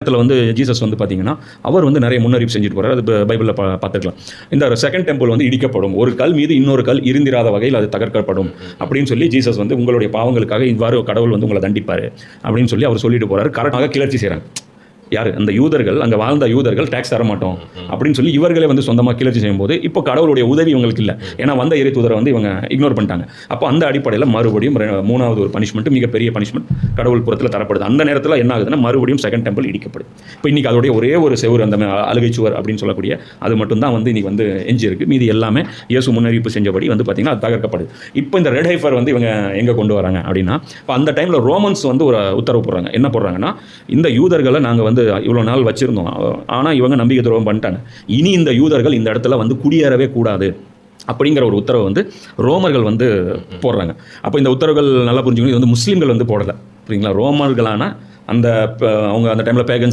இடத்துல வந்து ஜீசஸ் வந்து பார்த்தீங்கன்னா அவர் வந்து நிறைய முன்னறிவு செஞ்சுட்டு போகிறார் அது பைபிளில் பா பார்த்துக்கலாம் இந்த செகண்ட் டெம்பிள் வந்து இடிக்கப்படும். ஒரு கல் மீது இன்னொரு கல் இருந்திராத வகையில் அது தகர்க்கப்படும் அப்படின்னு சொல்லி ஜீசஸ் வந்து உங்களுடைய பாவங்களுக்காக இவ்வாறு கடவுள் வந்து உங்களை தண்டிப்பார் அப்படின்னு சொல்லி அவர் சொல்லிட்டு போகிறார் கரெக்டாக கிளர்ச்சி செய்கிறாங்க யார்? அந்த யூதர்கள் அங்கே வாழ்ந்த யூதர்கள் டேக்ஸ் தர மாட்டோம். அப்படின்னு சொல்லி இவர்களே வந்து சொந்தமாக கிளர்ச்சி செய்யும்போது இப்போ கடவுளுடைய உதவி இவங்களுக்கு இல்லை. ஏன்னா வந்த இறை தூதரை வந்து இவங்க இக்னோர் பண்ணிட்டாங்க. அப்போ அந்த அடிப்படையில் மறுபடியும் மூணாவது ஒரு பனிஷ்மெண்ட் மிகப்பெரிய பனிஷ்மெண்ட் கடவுள் புறத்தில் தரப்படுது. அந்த நேரத்தில் என்ன ஆகுதுன்னா மறுபடியும் செகண்ட் டெம்பிள் இடிக்கப்படுது. இப்போ இன்னைக்கு அதோடைய ஒரே ஒரு செவர் அந்த அழுகை சுவர் அப்படின்னு சொல்லக்கூடிய அது மட்டும்தான் வந்து இன்னைக்கு வந்து எஞ்சி இருக்கு மீதி எல்லாமே இயேசு முன்னறிவிப்பு செஞ்சபடி வந்து பார்த்தீங்கன்னா அது தகர்க்கப்படுது. இப்போ இந்த ரெட் ஹைஃபர் வந்து இவங்க எங்கே கொண்டு வராங்க அப்படின்னா இப்போ அந்த டைமில் ரோமன்ஸ் வந்து ஒரு உத்தரவு போடுறாங்க. என்ன போடுறாங்கன்னா இந்த யூதர்களை நாங்கள் வந்து இவ்வளோ நாள் வச்சுருந்தோம். ஆனால் இவங்க நம்பிக்கை துரோகம் பண்ணிட்டாங்க. இனி இந்த யூதர்கள் இந்த இடத்துல வந்து குடியேறவே கூடாது அப்படிங்கிற ஒரு உத்தரவை வந்து ரோமர்கள் வந்து போடுறாங்க. அப்போ இந்த உத்தரவுகள் நல்லா புரிஞ்சுக்கணும். இது வந்து முஸ்லீம்கள் வந்து போடலை. புரியுங்களா ரோமர்களான அந்த அவங்க அந்த டைமில் பேகன்ஸ்